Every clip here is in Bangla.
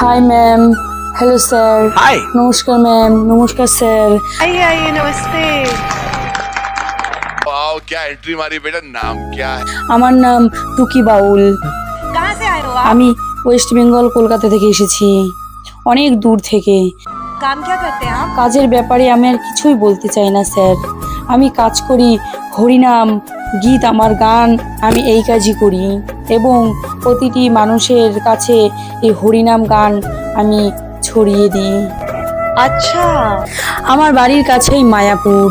hi ma'am hello sir hi নমস্কার ম্যাম নমস্কার স্যার आइए आइए नमस्ते वाओ क्या एंट्री मारी बेटा नाम क्या है আমার নাম টুকি বাউল कहाँ से आए हो आप আমি ওয়েস্ট বেঙ্গল কলকাতা থেকে এসেছি অনেক দূর থেকে काम क्या करते हैं आप কাজের ব্যাপারে আমি আর কিছুই বলতে চাই না স্যার আমি কাজ করি হরিনাম গীত আমার গান আমি এই কাজই করি এবং প্রতিটি মানুষের কাছে এই হরিনাম গান আমি ছড়িয়ে দিই। আচ্ছা। আমার বাড়ির কাছেই মায়াপুর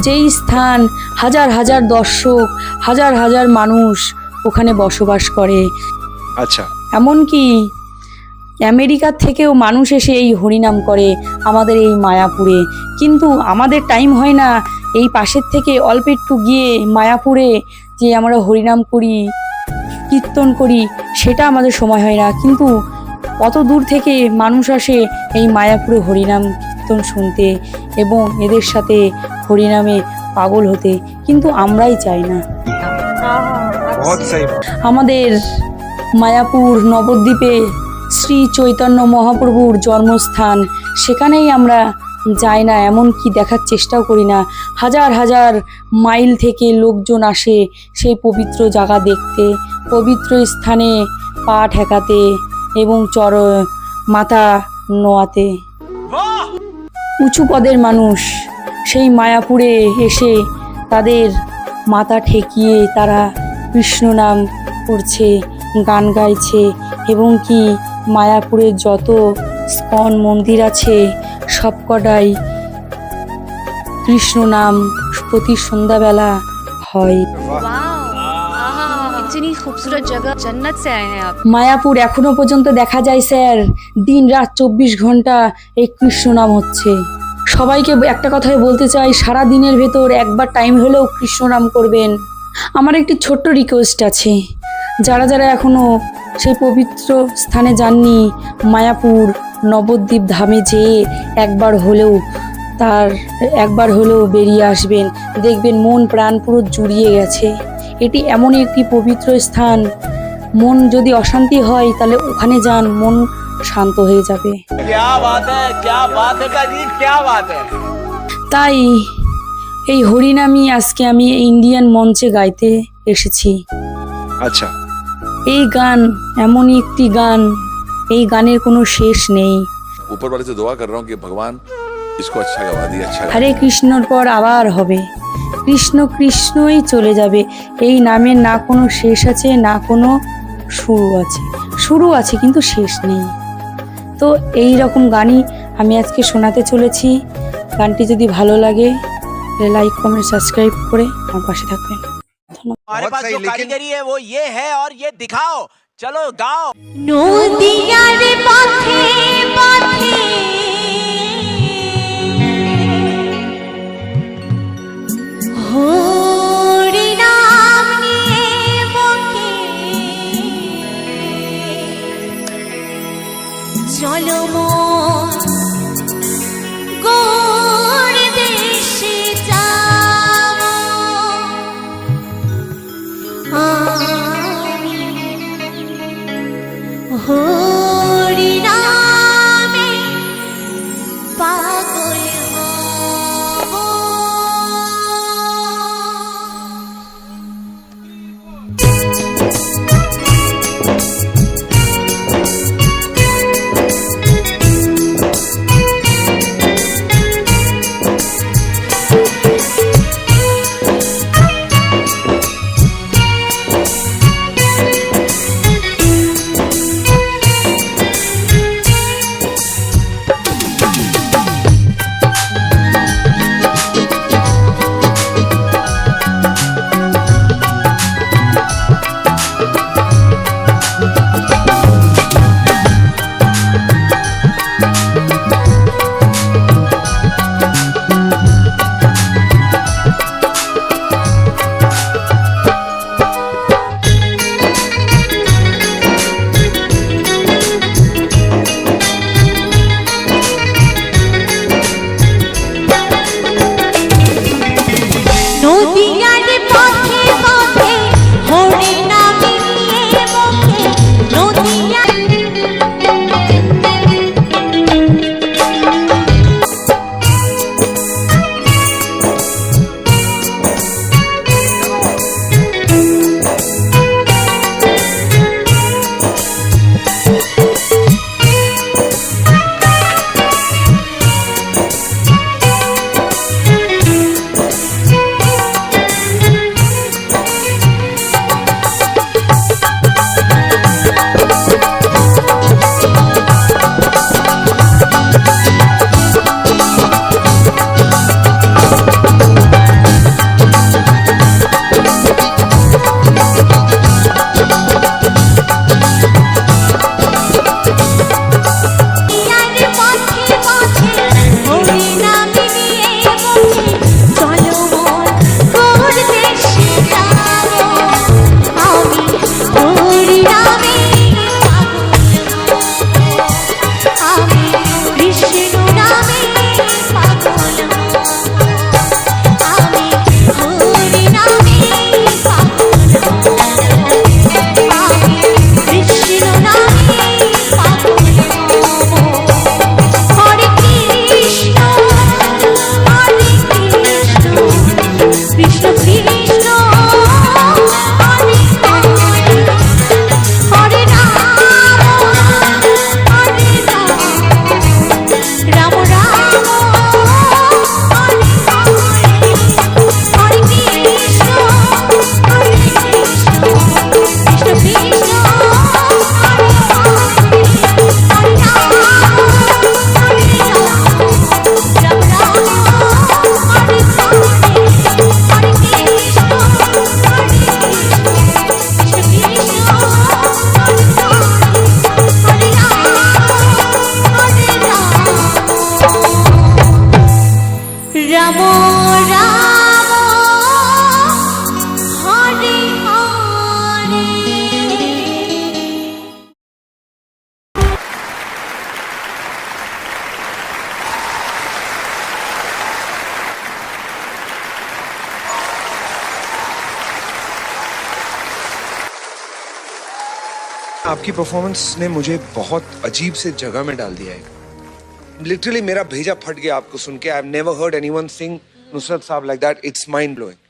যেই স্থান হাজার হাজার দর্শক হাজার হাজার মানুষ ওখানে বসবাস করে। আচ্ছা। এমনকি আমেরিকা থেকেও মানুষ এসে এই হরিনাম করে আমাদের এই মায়াপুরে। কিন্তু আমাদের টাইম হয় না এই পাশের থেকে অল্প একটু গিয়ে মায়াপুরে যে আমরা হরিনাম করি। কীর্তন করি সেটা আমাদের সময় হয় না। কিন্তু কত দূর থেকে মানুষ আসে এই মায়াপুরে হরিনাম কীর্তন শুনতে এবং এদের সাথে হরিনামে পাগল হতে। কিন্তু আমরাই চাই না। আমাদের মায়াপুর নবদ্বীপে শ্রী চৈতন্য মহাপ্রভুর জন্মস্থান। সেখানেই আমরা যাই না এমন কি দেখার চেষ্টাও করি না। হাজার হাজার মাইল থেকে লোকজন আসে সেই পবিত্র জায়গা দেখতে। পবিত্র স্থানে পা ঠেকাতে এবং চর মাথা নোয়াতে। উঁচু পদের মানুষ সেই মায়াপুরে এসে তাদের মাথা ঠেকিয়ে তারা কৃষ্ণ নাম করছে, গান গাইছে এবং কি মায়াপুরের যত স্কন মন্দির আছে সবকটাই কৃষ্ণ নাম প্রতি সন্ধ্যাবেলা হয়। খুবসুরত জায়গা সে আয়ে মায়াপুর এখনও পর্যন্ত দেখা যায়, স্যার। দিন রাত চব্বিশ ঘণ্টা এই কৃষ্ণ নাম হচ্ছে। সবাইকে একটা কথাই বলতে চাই, সারা দিনের ভেতর একবার টাইম হলেও কৃষ্ণ নাম করবেন। আমার একটি ছোট্ট রিকোয়েস্ট আছে। যারা যারা এখনও সেই পবিত্র স্থানে যাননি, মায়াপুর নবদ্বীপ ধামে যেয়ে একবার হলেও তার, একবার হলেও বেরিয়ে আসবেন। দেখবেন মন প্রাণ পুরো জুড়িয়ে গেছে। এটি এমনই একটি পবিত্র স্থান মন যদি অশান্তি হয় তাহলে ওখানে যান মন শান্ত হয়ে যাবে क्या बात है क्या बात है काजी क्या बात है তাই এই হরিনামই আজকে আমি ইন্ডিয়ান মঞ্চে গাইতে এসেছি अच्छा এই গান এমনই একটি গান এই গানের কোনো শেষ নেই ऊपर वाले से दुआ कर रहा हूँ कि भगवान इसको अच्छा गवा दिया अच्छा गवा হরে কৃষ্ণর পর আবার হবে কৃষ্ণ কৃষ্ণই চলে যাবে এই নামের না কোনো শেষ আছে না কোনো শুরু আছে শুরু আছে কিন্তু শেষ নেই তো এই রকম গানই আমি আজকে শোনাতে চলেছি গানটি যদি ভালো লাগে লাইক কমেন্ট সাবস্ক্রাইব করে আমার পাশে থাকবেন हमारे पास जो कारीगरी है वो ये है और ये दिखाओ चलो गाओ নদিয়ার পথে পথে आपकी परफॉर्मेंस ने मुझे बहुत अजीब से जगह में डाल दिया है। लिटरली मेरा भेजा फट गया आपको सुन के। I never heard anyone sing Nusrat Sahab like that it's mind blowing